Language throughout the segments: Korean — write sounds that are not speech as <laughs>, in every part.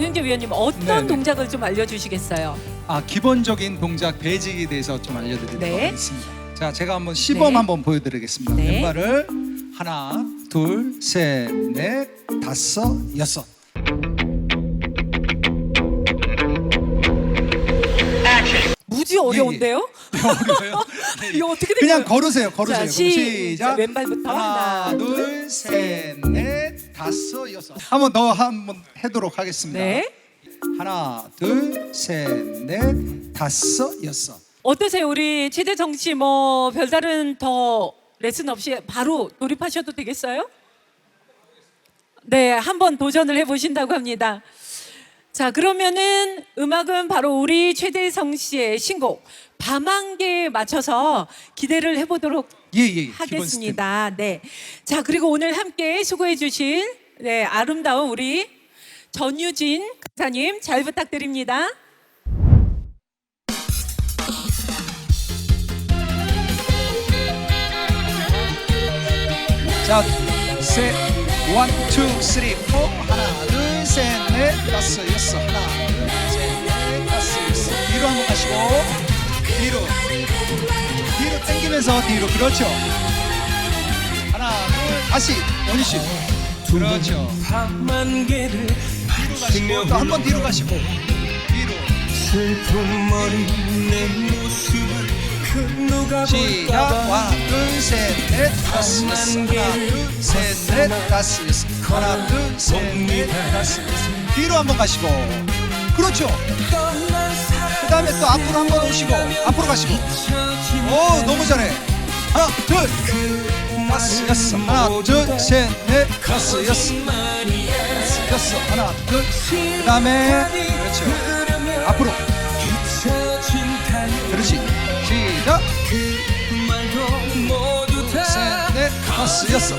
장윤재 위원님 어떤 네네. 동작을 좀 알려주시겠어요? 아 기본적인 동작 배지기에 대해서 좀 알려드리도록 네. 하겠습니다. 자 제가 한번 시범 네. 한번 보여드리겠습니다. 네. 왼발을 하나, 둘, 셋, 넷, 다섯, 여섯. 무지 어려운데요? <laughs> 어려워요? 이거 어떻게 된 그냥? 걸으세요. 걸으세요. 자, 시- 시작. 자, 왼발부터 하나, 하나, 둘, 셋, 넷, 다섯, 여섯. 한번 더 한번 해도록 하겠습니다. 네. 하나, 둘, 셋, 넷, 다섯, 여섯. 어떠세요? 우리 최재정 씨 뭐 별다른 더 레슨 없이 바로 돌입하셔도 되겠어요? 네, 한번 도전을 해 보신다고 합니다. 자, 그러면은 음악은 바로 우리 최대성 씨의 신곡 밤한개에 맞춰서 기대를 해 보도록 예, 예. 예. 하겠습니다. 네. 자, 그리고 오늘 함께 수고해 주신 네, 아름다운 우리 전유진 강사님 잘 부탁드립니다. 자, 셋, 원, 투, 쓰리, 포. 하나, 둘, 셋, 넷, 다섯, 여섯. 하나, 둘, 셋, 넷, 다섯, 여섯. 뒤로 한번 가시고 뒤로. 뒤로 당기면서 뒤로. 그렇죠. 하나, 둘, 다시. 원희 씨. 그렇죠. 뒤로 가시고 또 한 번 뒤로 가시고. 뒤로. 시작 볼까봐. 하나 둘셋넷 다섯. 하나 둘셋넷 다섯. 하나 둘셋넷 다섯. 뒤로 한 번 가시고. 그렇죠 다음에 또 앞으로 한 번 오시고 앞으로 가시고. 오 너무 잘해. 하나 둘. 여섯 하나 둘셋넷. 다섯 여섯 여섯 하나 둘그 다음에 그렇죠. 앞으로. 그렇지. 시작. 그 말도 모두 다 셋넷 다섯 여섯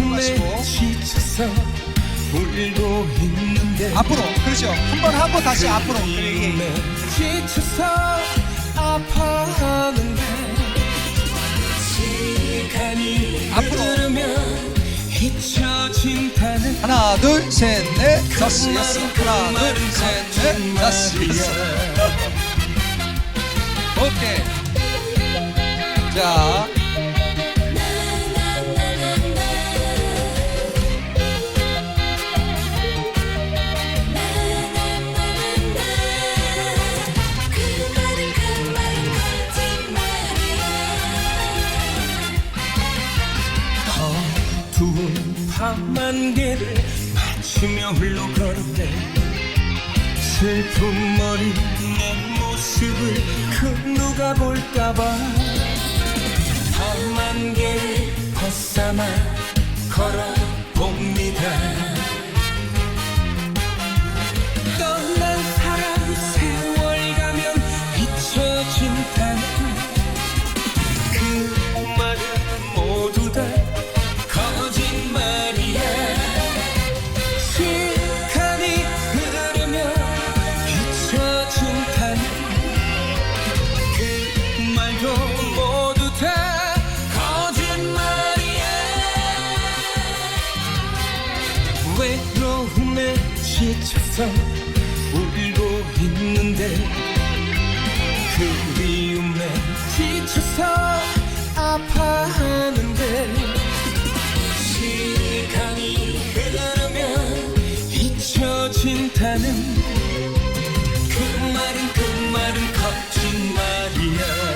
마시고. 앞으로 그렇죠. 한 번 하고 다시 앞으로. 예, 예. 지쳐서 아파하는데 시간이 앞으로. 잊혀진다는 하나 둘셋넷. 다섯 여섯 하나 둘셋넷. 다섯 여섯 오케이. 자 밤한 개를 맞추며 흘러 걸었네 슬픈 머리 내 모습을 그 누가 볼까봐. 밤한 개를 벗삼아 걸어봅니다 말도 모두 다 거짓말이야. 외로움에 지쳐서 울고 있는데 그리움에 지쳐서 아파하는데 시간이 흐르면 잊혀진다는 그 말은 그 말은 거짓말이야.